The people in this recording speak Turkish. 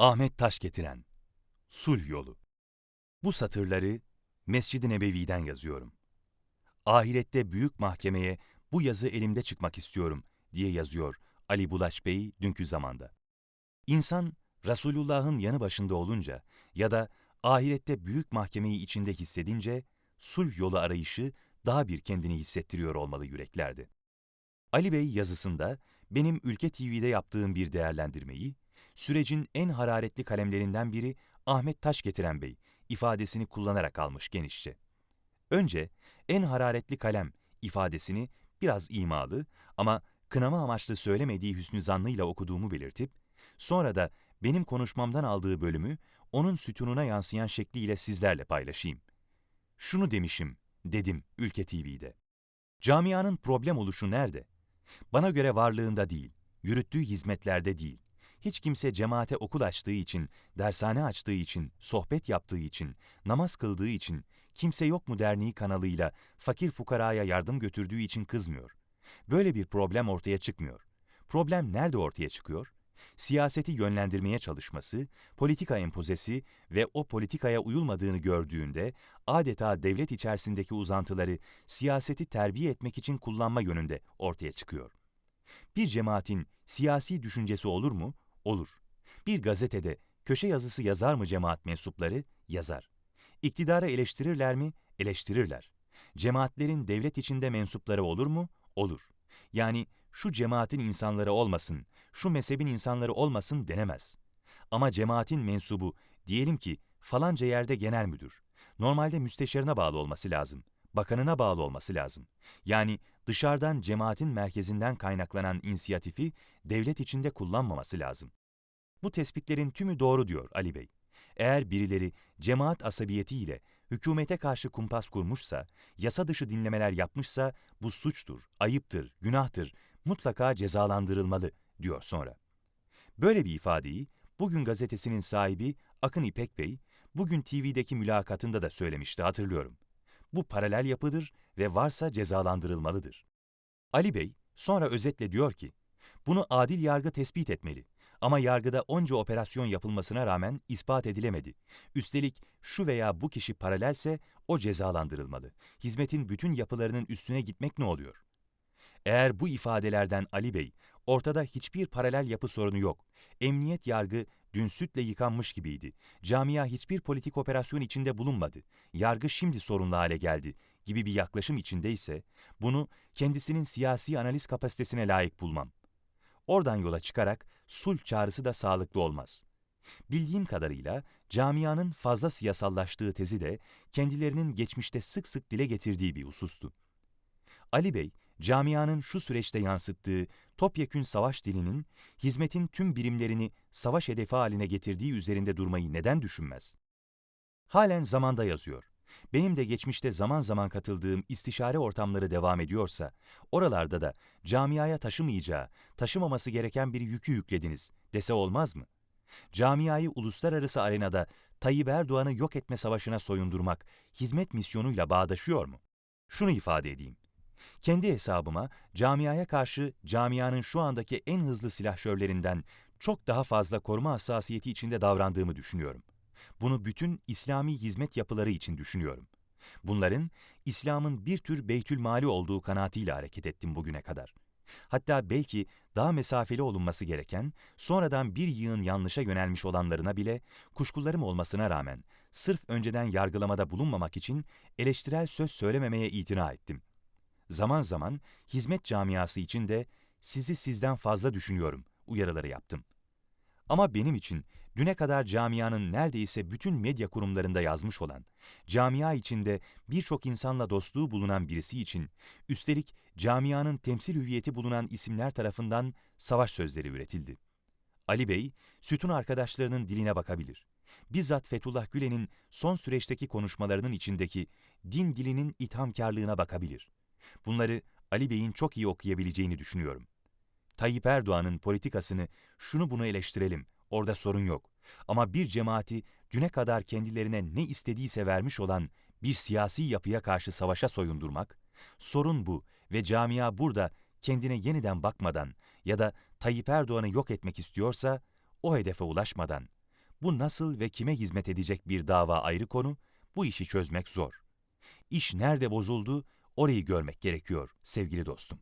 Ahmet Taş getiren Sulh Yolu Bu satırları Mescid-i Nebevi'den yazıyorum. Ahirette büyük mahkemeye bu yazı elimde çıkmak istiyorum diye yazıyor Ali Bulaç Bey dünkü zamanda. İnsan Resulullah'ın yanı başında olunca ya da ahirette büyük mahkemeyi içinde hissedince sulh yolu arayışı daha bir kendini hissettiriyor olmalı yüreklerde. Ali Bey yazısında benim Ülke TV'de yaptığım bir değerlendirmeyi, sürecin en hararetli kalemlerinden biri Ahmet Taş getiren Bey ifadesini kullanarak almış genişçe. Önce en hararetli kalem ifadesini biraz imalı ama kınama amaçlı söylemediği hüsnü zannıyla okuduğumu belirtip, sonra da benim konuşmamdan aldığı bölümü onun sütununa yansıyan şekliyle sizlerle paylaşayım. Şunu demişim, dedim Ülke TV'de. Camianın problem oluşu nerede? Bana göre varlığında değil, yürüttüğü hizmetlerde değil. Hiç kimse cemaate okul açtığı için, dershane açtığı için, sohbet yaptığı için, namaz kıldığı için, kimse yok mu derneği kanalıyla fakir fukaraya yardım götürdüğü için kızmıyor. Böyle bir problem ortaya çıkmıyor. Problem nerede ortaya çıkıyor? Siyaseti yönlendirmeye çalışması, politika empozesi ve o politikaya uyulmadığını gördüğünde adeta devlet içerisindeki uzantıları siyaseti terbiye etmek için kullanma yönünde ortaya çıkıyor. Bir cemaatin siyasi düşüncesi olur mu? Olur. Bir gazetede köşe yazısı yazar mı cemaat mensupları? Yazar. İktidarı eleştirirler mi? Eleştirirler. Cemaatlerin devlet içinde mensupları olur mu? Olur. Yani şu cemaatin insanları olmasın, şu mezhebin insanları olmasın denemez. Ama cemaatin mensubu, diyelim ki falanca yerde genel müdür. Normalde müsteşarına bağlı olması lazım. Bakanına bağlı olması lazım. Yani dışarıdan cemaatin merkezinden kaynaklanan inisiyatifi devlet içinde kullanmaması lazım. Bu tespitlerin tümü doğru diyor Ali Bey. Eğer birileri cemaat asabiyetiyle hükümete karşı kumpas kurmuşsa, yasa dışı dinlemeler yapmışsa bu suçtur, ayıptır, günahtır, mutlaka cezalandırılmalı diyor sonra. Böyle bir ifadeyi Bugün gazetesinin sahibi Akın İpek Bey, bugün TV'deki mülakatında da söylemişti hatırlıyorum. Bu paralel yapıdır ve varsa cezalandırılmalıdır. Ali Bey sonra özetle diyor ki, bunu adil yargı tespit etmeli. Ama yargıda onca operasyon yapılmasına rağmen ispat edilemedi. Üstelik şu veya bu kişi paralelse o cezalandırılmalı. Hizmetin bütün yapılarının üstüne gitmek ne oluyor? Eğer bu ifadelerden Ali Bey, ortada hiçbir paralel yapı sorunu yok. Emniyet yargı dün sütle yıkanmış gibiydi. Camia hiçbir politik operasyon içinde bulunmadı. Yargı şimdi sorunlu hale geldi gibi bir yaklaşım içindeyse, bunu kendisinin siyasi analiz kapasitesine layık bulmam. Oradan yola çıkarak sulh çağrısı da sağlıklı olmaz. Bildiğim kadarıyla camianın fazla siyasallaştığı tezi de kendilerinin geçmişte sık sık dile getirdiği bir husustu. Ali Bey, camianın şu süreçte yansıttığı topyekün savaş dilinin, hizmetin tüm birimlerini savaş hedefi haline getirdiği üzerinde durmayı neden düşünmez? Halen zamanda yazıyor. Benim de geçmişte zaman zaman katıldığım istişare ortamları devam ediyorsa, oralarda da camiaya taşımayacağı, taşımaması gereken bir yükü yüklediniz dese olmaz mı? Camiayı uluslararası arenada Tayyip Erdoğan'ı yok etme savaşına soyundurmak hizmet misyonuyla bağdaşıyor mu? Şunu ifade edeyim. Kendi hesabıma camiaya karşı camianın şu andaki en hızlı silahşörlerinden çok daha fazla koruma hassasiyeti içinde davrandığımı düşünüyorum. Bunu bütün İslami hizmet yapıları için düşünüyorum. Bunların İslam'ın bir tür beytül mali olduğu kanaatiyle hareket ettim bugüne kadar. Hatta belki daha mesafeli olunması gereken, sonradan bir yığın yanlışa yönelmiş olanlarına bile kuşkularım olmasına rağmen sırf önceden yargılamada bulunmamak için eleştirel söz söylememeye itina ettim. Zaman zaman hizmet camiası için de sizi sizden fazla düşünüyorum uyarıları yaptım. Ama benim için düne kadar camianın neredeyse bütün medya kurumlarında yazmış olan, camia içinde birçok insanla dostluğu bulunan birisi için, üstelik camianın temsil hüviyeti bulunan isimler tarafından savaş sözleri üretildi. Ali Bey, sütun arkadaşlarının diline bakabilir. Bizzat Fethullah Gülen'in son süreçteki konuşmalarının içindeki din dilinin ithamkarlığına bakabilir. Bunları Ali Bey'in çok iyi okuyabileceğini düşünüyorum. Tayyip Erdoğan'ın politikasını şunu bunu eleştirelim, orada sorun yok. Ama bir cemaati düne kadar kendilerine ne istediyse vermiş olan bir siyasi yapıya karşı savaşa soyundurmak, sorun bu ve camia burada kendine yeniden bakmadan ya da Tayyip Erdoğan'ı yok etmek istiyorsa, o hedefe ulaşmadan, Bu nasıl ve kime hizmet edecek bir dava ayrı konu, bu işi çözmek zor. İş nerede bozuldu, orayı görmek gerekiyor sevgili dostum.